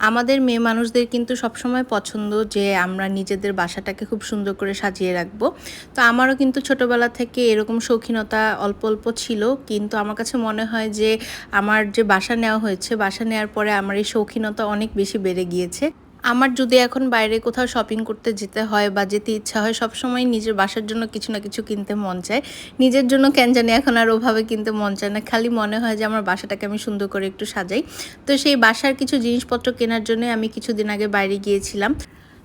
আমাদের মেয়ে মানুষদের কিন্তু সবসময় পছন্দ যে আমরা নিজেদের বাসাটাকে খুব সুন্দর করে সাজিয়ে রাখব। তো আমারও কিন্তু ছোটোবেলা থেকে এরকম শৌখিনতা অল্প অল্প ছিল। কিন্তু আমার কাছে মনে হয় যে আমার যে বাসা নেওয়া হয়েছে, বাসা নেওয়ার পরে আমার এই শৌখিনতা অনেক বেশি বেড়ে গিয়েছে। আমার যদি এখন বাইরে কোথাও শপিং করতে যেতে হয় বা যেতে ইচ্ছা হয় সব সময় নিজের বাসার জন্য কিছু না কিছু কিনতে মন চায়। নিজের জন্য কেন জানি এখন আর ওভাবে কিনতে মন চায় না। খালি মনে হয় যে আমার বাসাটাকে আমি সুন্দর করে একটু সাজাই। তো সেই বাসার কিছু জিনিসপত্র কেনার জন্য আমি কিছুদিন আগে বাইরে গিয়েছিলাম।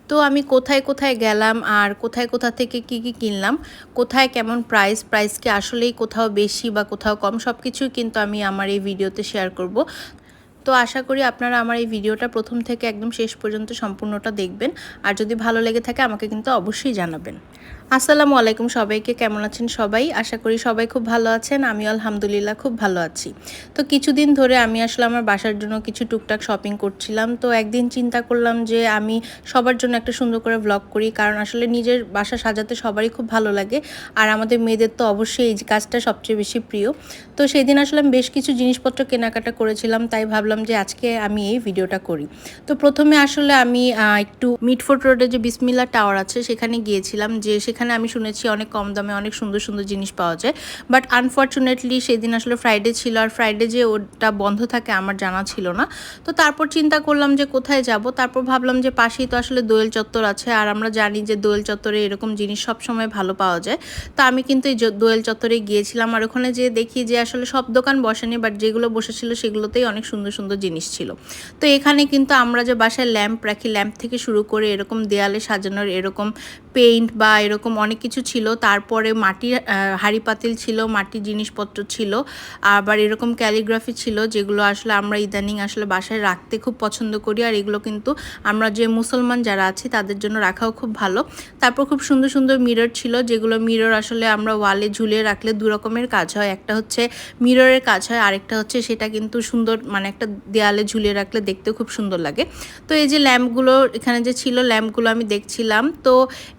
তো আমি কোথায় কোথায় গেলাম আর কোথায় কোথা থেকে কি কি কিনলাম, কোথায় কেমন প্রাইস প্রাইস কি আসলেই কোথাও বেশি বা কোথাও কম সব কিছুই কিন্তু আমি আমার এই ভিডিওতে শেয়ার করব। তো আশা করি আপনারা আমার এই ভিডিওটা প্রথম থেকে একদম শেষ পর্যন্ত সম্পূর্ণটা দেখবেন। আর যদি ভালো লেগে থাকে, আমাকে কিন্তু অবশ্যই জানাবেন। আসসালামু আলাইকুম সবাইকে, কেমন আছেন সবাই? আশা করি সবাই খুব ভালো আছেন আমি আলহামদুলিল্লাহ খুব ভালো আছি। তো কিছুদিন ধরে আমি আসলে আমার বাসার জন্য কিছু টুকটাক শপিং করছিলাম, তো একদিন চিন্তা করলাম যে আমি সবার জন্য একটা সুন্দর করে ব্লগ করি, কারণ আসলে নিজের বাসা সাজাতে সবারই খুব ভালো লাগে, আর আমাদের মেয়েদের তো অবশ্যই এই কাজটা সবচেয়ে বেশি প্রিয়। তো সেই দিন আসলে আমি বেশ কিছু জিনিসপত্র কেনাকাটা করেছিলাম, তাই ভাবলাম যে আজকে আমি এই ভিডিওটা করি। তো প্রথমে আসলে আমি একটু মিটফোর্ট রোডে যে বিসমিল্লা টাওয়ার আছে, সেখানে গিয়েছিলাম, যে সেখানে আমি শুনেছি অনেক কম দামে অনেক সুন্দর সুন্দর জিনিস পাওয়া যায়। বাট আনফর্চুনেটলি সেদিন আসলে ফ্রাইডে ছিল আর ফ্রাইডে যে ওটা বন্ধ থাকে আমার জানা ছিল না। তো তারপর চিন্তা করলাম যে কোথায় যাব? তারপর ভাবলাম যে পাশেই তো আসলে দোয়েল চত্বর আছে আর আমরা জানি যে দোয়েল চত্বরে এরকম জিনিস সব সময় ভালো পাওয়া যায়। তো আমি কিন্তু এই দোয়েল চত্বরে গিয়েছিলাম আর ওখানে যে দেখি যে আসলে সব দোকান বসেনি বাট যেগুলো বসেছিল সেগুলোতেই অনেক সুন্দর সুন্দর জিনিস ছিল। তো এখানে কিন্তু আমরা যে বাসায় ল্যাম্প রাখি, ল্যাম্প থেকে শুরু করে এরকম দেয়ালে সাজানোর এরকম পেইন্ট বা এরকম অনেক কিছু ছিল। তারপরে মাটির হাড়ি পাতিল ছিল, মাটির জিনিসপত্র ছিল। আবার এরকম ক্যালিগ্রাফি ছিল যেগুলো আসলে আমরা ইদানিং আসলে বাসায় রাখতে খুব পছন্দ করি। আর এগুলো কিন্তু আমরা যে মুসলমান যারা আছি তাদের জন্য রাখাও খুব ভালো। তারপর খুব সুন্দর সুন্দর মিরর ছিল যেগুলো মিরর আসলে আমরা ওয়ালে ঝুলিয়ে রাখলে দু রকমের কাজ হয়। একটা হচ্ছে মিররের কাজ হয়, আরেকটা হচ্ছে সেটা কিন্তু সুন্দর মানে একটা দেয়ালে ঝুলিয়ে রাখলে দেখতে খুব সুন্দর লাগে। তো এই যে ল্যাম্পগুলো এখানে যে ছিল ল্যাম্পগুলো আমি দেখছিলাম। তো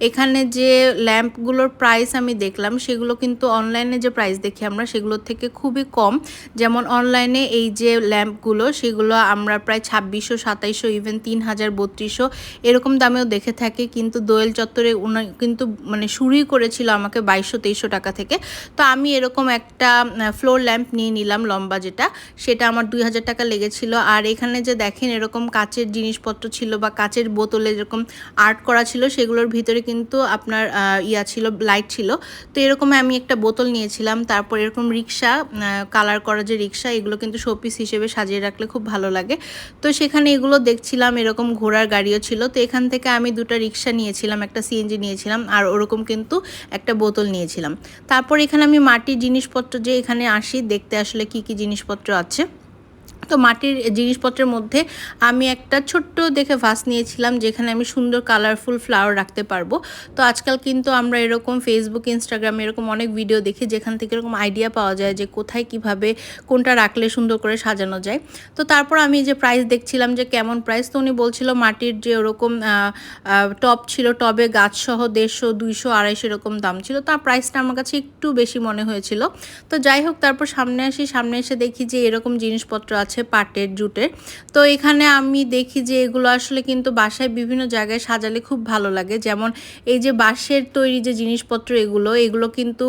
এখানে যে ল্যাম্পগুলোর প্রাইস আমি দেখলাম, সেগুলো কিন্তু অনলাইনে যে প্রাইস দেখি আমরা, সেগুলোর থেকে খুবই কম। যেমন অনলাইনে এই যে ল্যাম্পগুলো, সেগুলো আমরা প্রায় ছাব্বিশশো, সাতাইশশো ইভেন তিন হাজার, বত্রিশশো, এরকম দামেও দেখে থাকি। কিন্তু দোয়েল চত্বরে উনি কিন্তু মানে শুরুই করেছিল আমাকে বাইশশো, তেইশশো টাকা থেকে। তো আমি এরকম একটা ফ্লোর ল্যাম্প নিয়ে নিলাম লম্বা যেটা, সেটা আমার দুই হাজার টাকা লেগেছিল। আর এখানে যে দেখেন এরকম কাচের জিনিসপত্র ছিল বা কাচের বোতলে যেরকম আর্ট করা ছিল, সেগুলোর ভিতরে কিন্তু আপনার ইয়া ছিল লাইট ছিল। তো এরকম আমি একটা বোতল নিয়েছিলাম, তারপর এরকম রিক্সা কালার করা যে রিক্সা, এগুলো কিন্তু শোপিস হিসেবে সাজিয়ে রাখলে খুব ভালো লাগে। তো সেখানে এগুলো দেখছিলাম, এরকম ঘোড়ার গাড়িও ছিল। তো এখান থেকে আমি দুটা রিক্সা নিয়েছিলাম, একটা সিএনজি নিয়েছিলাম, আর ওরকম কিন্তু একটা বোতল নিয়েছিলাম। তারপর এখানে আমি মাটির জিনিসপত্র যে এখানে আসি, দেখতে আসলে কি কি জিনিসপত্র আছে। তো মাটির জিনিসপত্রের মধ্যে আমি একটা ছোট্ট দেখে ভাস নিয়েছিলাম, যেখানে আমি সুন্দর কালারফুল ফ্লাওয়ার রাখতে পারব। তো আজকাল কিন্তু আমরা এরকম ফেসবুক ইনস্টাগ্রামে এরকম অনেক ভিডিও দেখি, যেখান থেকে এরকম আইডিয়া পাওয়া যায় যে কোথায় কীভাবে কোনটা রাখলে সুন্দর করে সাজানো যায়। তো তারপর আমি যে প্রাইস দেখছিলাম যে কেমন প্রাইস তো উনি বলছিল মাটির যে ওরকম টপ ছিল, টবে গাছসহ দেড়শো, দুইশো, আড়াইশো এরকম দাম ছিল। তার প্রাইসটা আমার কাছে একটু বেশি মনে হয়েছিল। তো যাই হোক, তারপর সামনে আসি, সামনে এসে দেখি যে এরকম জিনিসপত্র আছে পাটের, জুটের। তো এখানে আমি দেখি যে এগুলো আসলে কিন্তু বাসায় বিভিন্ন জায়গায় সাজালে খুব ভালো লাগে। যেমন এই যে বাঁশের তৈরি যে জিনিসপত্র এগুলো এগুলো কিন্তু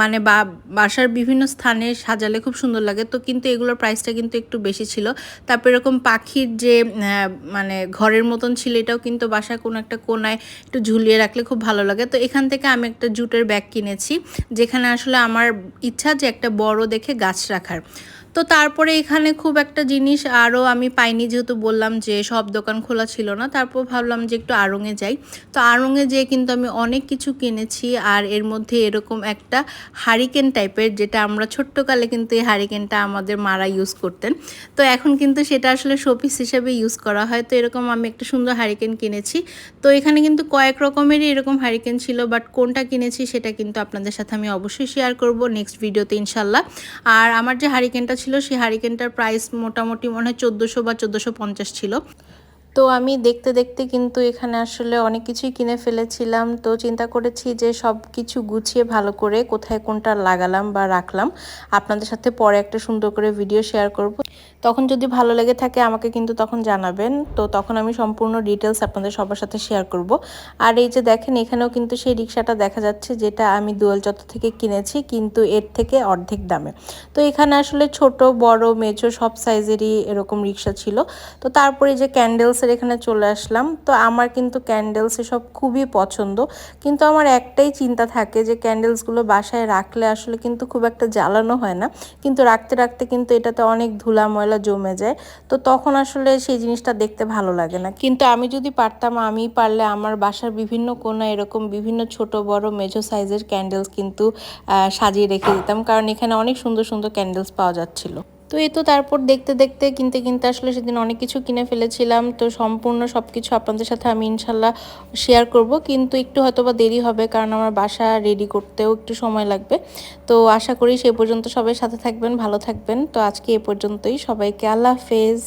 মানে বা, বাসার বিভিন্ন স্থানে সাজালে খুব সুন্দর লাগে। তো কিন্তু এগুলোর প্রাইসটা কিন্তু একটু বেশি ছিল। তারপর এরকম পাখির যে মানে ঘরের মতন ছিল, এটাও কিন্তু বাসায় কোনো একটা কোনায় একটু ঝুলিয়ে রাখলে খুব ভালো লাগে। তো এখান থেকে আমি একটা জুটের ব্যাগ কিনেছি, যেখানে আসলে আমার ইচ্ছা যে একটা বড় দেখে গাছ রাখার। তো তারপরে এখানে খুব একটা জিনিস আরও আমি পাইনি, যেহেতু বললাম যে সব দোকান খোলা ছিল না, তারপর ভাবলাম যে একটু আড়ঙে যাই। তো আড়ঙে যেয়ে কিন্তু আমি অনেক কিছু কিনেছি, আর এর মধ্যে এরকম একটা হারিকেন টাইপের, যেটা আমরা ছোট্টকালে কিন্তু এই হারিকেনটা আমাদের মারা ইউজ করতেন। তো এখন কিন্তু সেটা আসলে শোপিস হিসেবে ইউজ করা হয়। তো এরকম আমি একটা সুন্দর হারিকেন কিনেছি। তো এখানে কিন্তু কয়েক রকমেরই এরকম হারিকেন ছিল বাট কোনটা কিনেছি সেটা কিন্তু আপনাদের সাথে আমি অবশ্যই শেয়ার করব নেক্সট ভিডিওতে ইনশাল্লাহ আর আমার যে হারিকেনটা ছিল সেই হারিকেনটার প্রাইস মোটামুটি মনে হয় চোদ্দোশো বা চোদ্দোশো পঞ্চাশ ছিল। তো আমি দেখতে দেখতে কিন্তু এখানে আসলে অনেক কিছুই কিনে ফেলেছিলাম। তো চিন্তা করেছি যে সব কিছু গুছিয়ে ভালো করে কোথায় কোনটা লাগালাম বা রাখলাম, আপনাদের সাথে পরে একটা সুন্দর করে ভিডিও শেয়ার করব। তখন যদি ভালো লেগে থাকে আমাকে কিন্তু তখন জানাবেন। তো তখন আমি সম্পূর্ণ ডিটেলস আপনাদের সবার সাথে শেয়ার করব। আর এই যে দেখেন, এখানেও কিন্তু সেই রিক্সাটা দেখা যাচ্ছে যেটা আমি দুয়াল চত্ব থেকে কিনেছি, কিন্তু এর থেকে অর্ধেক দামে। তো এখানে আসলে ছোট, বড় মেজো সব সাইজেরই এরকম রিক্সা ছিল। তো তারপরে যে ক্যান্ডেলসের এখানে চলে আসলাম। তো আমার কিন্তু ক্যান্ডেলস এসব খুবই পছন্দ। কিন্তু আমার একটাই চিন্তা থাকে যে ক্যান্ডেলসগুলো বাসায় রাখলে আসলে কিন্তু খুব একটা জ্বালানো হয় না। কিন্তু রাখতে রাখতে কিন্তু এটাতে অনেক ধুলা ময়লা জমে যায়। তো তখন আসলে সেই জিনিসটা দেখতে ভালো লাগে না। কিন্তু আমি যদি পারতাম, আমি পারলে আমার বাসার বিভিন্ন কোণা এরকম বিভিন্ন ছোট, বড় মেজো সাইজের ক্যান্ডেলস কিন্তু সাজিয়ে রেখে দিতাম। কারণ এখানে অনেক সুন্দর সুন্দর ক্যান্ডেলস পাওয়া যাচ্ছিল। তো এই তো তারপর দেখতে দেখতে, কিনতে কিনতে আসলে সেদিন অনেক কিছু কিনে ফেলেছিলাম। তো সম্পূর্ণ সব কিছু আপনাদের সাথে আমি ইনশাল্লাহ শেয়ার করব। কিন্তু একটু হয়তো বা দেরি হবে, কারণ আমার বাসা রেডি করতেও একটু সময় লাগবে। তো আশা করি সে পর্যন্ত সবাই সাথে থাকবেন, ভালো থাকবেন। তো আজকে এ পর্যন্তই। সবাইকে আল্লাহ হাফেজ।